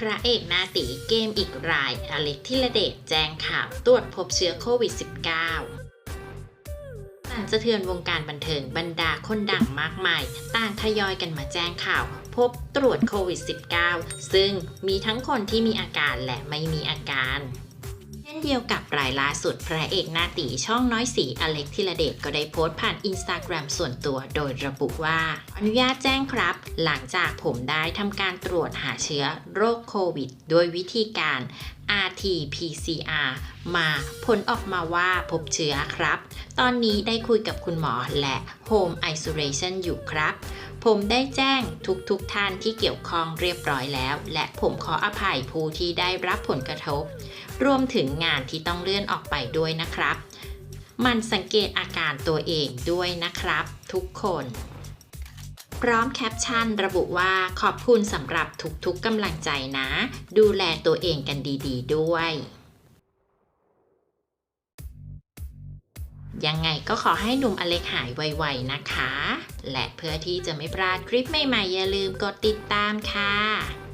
พระเอกหนาตีเกมอีกราย อเล็กทิระเดชแจ้งข่าวตรวจพบเชื้อโควิด -19 สั่นสะเทือนวงการบันเทิงบรรดาคนดังมากมาย ต่างทยอยกันมาแจ้งข่าว พบตรวจโควิด -19 ซึ่งมีทั้งคนที่มีอาการและไม่มีอาการ นเดียวกับรายล่าสุดพระเอกหน้าตีช่องน้อยสีอเล็กธิระเดชก็ได้โพสต์ผ่านอินสตาแกรมส่วนตัวโดยระบุว่า อนุญาตแจ้งครับ หลังจากผมได้ทำการตรวจหาเชื้อโรคโควิด ด้วยวิธีการ RT-PCR มาผลออกมาว่าพบเชื้อครับ ตอนนี้ได้คุยกับคุณหมอและ Home Isolation อยู่ครับ ผมได้แจ้งทุกๆทท่านที่เกี่ยวข้องเรียบร้อยแล้ว และผมขออภัยผู้ที่ได้รับผลกระทบ รวมถึงงานที่ต้องเลื่อนออกไปด้วยนะครับ มันสังเกตอาการตัวเองด้วยนะครับ ทุกคน พร้อมแคปชั่นระบุว่าขอบคุณสำหรับทุกๆกำลังใจนะ ดูแลตัวเองกันดี ๆ ด้วย ยังไงก็ขอให้หนุ่มอเล็กหายไวๆนะคะ และเพื่อที่จะไม่พลาดคลิปใหม่ๆ อย่าลืมกดติดตามค่ะ